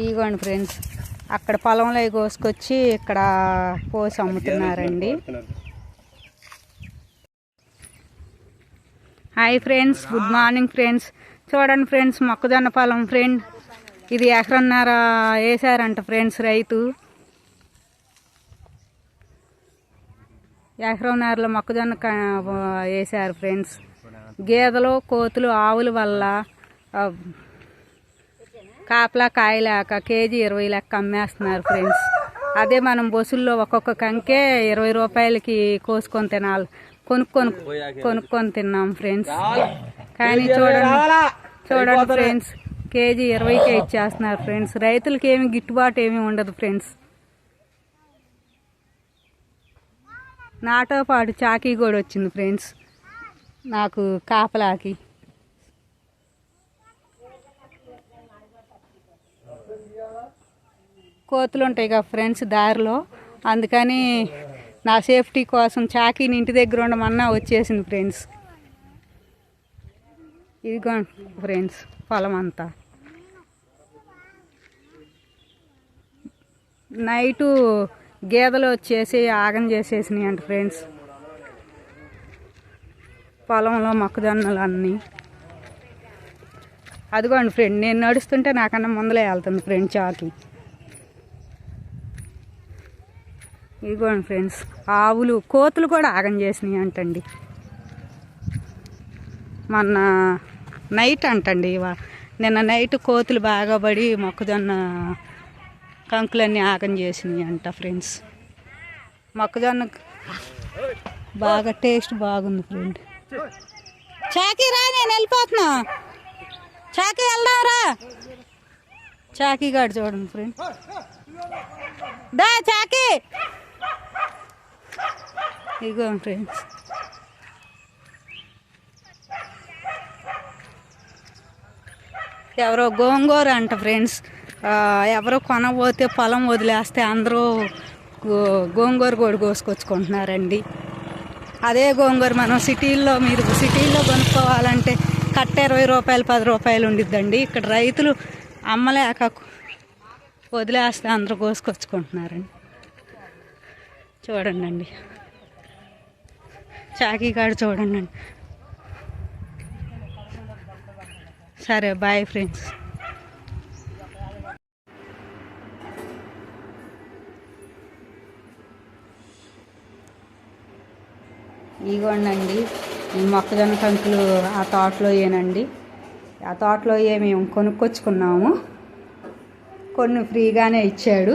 ఇదిగోండి ఫ్రెండ్స్ అక్కడ పొలంలో కోసుకొచ్చి ఇక్కడ పోసి అమ్ముతున్నారండి. Hi friends good morning friends. చూడండి ఫ్రెండ్స్ మొక్కజొన్న పొలం ఫ్రెండ్. ఇది ఎకరన్నర వేసారంట ఫ్రెండ్స్ రైతు. ఎకరంన్నరలో మొక్కజొన్న వేశారు వేసారు ఫ్రెండ్స్. గేదెలు కోతులు ఆవుల వల్ల కాపలా కాయలేక కేజీ ఇరవై లెక్క అమ్మేస్తున్నారు ఫ్రెండ్స్. అదే మనం బస్సుల్లో ఒక్కొక్క కంకే ఇరవై రూపాయలకి కోసుకొని తినాలి. కొనుక్కొని కొనుక్కొని తిన్నాం ఫ్రెండ్స్. కానీ చూడండి చూడండి ఫ్రెండ్స్ కేజీ ఇరవైకే ఇచ్చేస్తున్నారు ఫ్రెండ్స్. రైతులకి ఏమి గిట్టుబాటు ఏమీ ఉండదు ఫ్రెండ్స్. నాతో పాటు చాకీ కూడా వచ్చింది ఫ్రెండ్స్. నాకు కాపలాకి. కోతులు ఉంటాయి కదా ఫ్రెండ్స్ దారిలో. అందుకని నా సేఫ్టీ కోసం చాకీని ఇంటి దగ్గర ఉండమన్నా వచ్చేసింది ఫ్రెండ్స్. ఇదిగో ఫ్రెండ్స్ పొలం అంతా. నైటు గేదెలు వచ్చేసి ఆగం చేసేసినాయి అంట ఫ్రెండ్స్. పొలంలో మొక్కజొన్నలు అన్నీ. అదిగోండి ఫ్రెండ్ నేను నడుస్తుంటే నాకన్నా ముందలే వెళ్తుంది ఫ్రెండ్ చాకి. ఇదిగోండి ఫ్రెండ్స్ ఆవులు కోతులు కూడా ఆగం చేసినాయి అంటండి. మొన్న నైట్ అంటండి ఇవా నిన్న నైట్ కోతులు బాగా పడి మొక్కజొన్న కంకులన్నీ ఆగం చేసినాయి అంట ఫ్రెండ్స్. మొక్కజొన్న బాగా టేస్ట్ బాగుంది ఫ్రెండ్. చాకీ రా నేను వెళ్ళిపోతున్నా. చాకీ వెళ్దాం రా. చాకీ గాడు చూడండి ఫ్రెండ్. దా చాకీ. ఇగో ఫ్రెండ్స్. ఎవరో గోంగూర అంట ఫ్రెండ్స్. ఎవరో కొనబోతే పొలం వదిలేస్తే అందరూ గోంగూర కూడా కోసుకొచ్చుకుంటున్నారండి. అదే గోంగూర మనం సిటీల్లో మీరు సిటీల్లో కొనుక్కోవాలంటే కట్ట ఇరవై రూపాయలు పది రూపాయలు ఉండిద్దండి. ఇక్కడ రైతులు అమ్మలేక వదిలేస్తే అందరూ కోసుకొచ్చుకుంటున్నారండి. చూడండి చాకీ కాడ చూడండి సరే బాయ్ ఫ్రెండ్స్ ఇగోండి ఈ మొక్కజొన్న కంకులు ఆ తోటలో ఏనండి. ఆ తోటలో ఏ మేము కొనుక్కొచ్చుకున్నాము కొన్ని ఫ్రీగానే ఇచ్చాడు.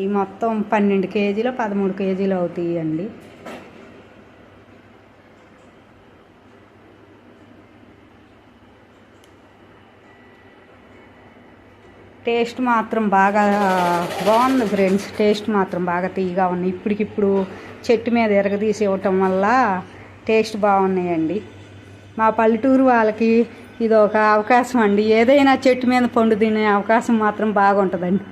ఈ మొత్తం పన్నెండు కేజీలు పదమూడు కేజీలు అవుతాయి అండి. టేస్ట్ మాత్రం బాగా బాగుంది ఫ్రెండ్స్. టేస్ట్ మాత్రం బాగా తీయగా ఉంది ఇప్పటికిప్పుడు చెట్టు మీద ఎరగదీసి ఇవ్వటం వల్ల టేస్ట్ బాగున్నాయండి. మా పల్లెటూరు వాళ్ళకి ఇది ఒక అవకాశం అండి. ఏదైనా చెట్టు మీద పండు తినే అవకాశం మాత్రం బాగుంటుందండి.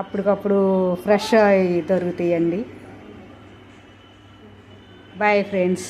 అప్పటికప్పుడు ఫ్రెష్ అవి దొరుకుతాయండి. Bye friends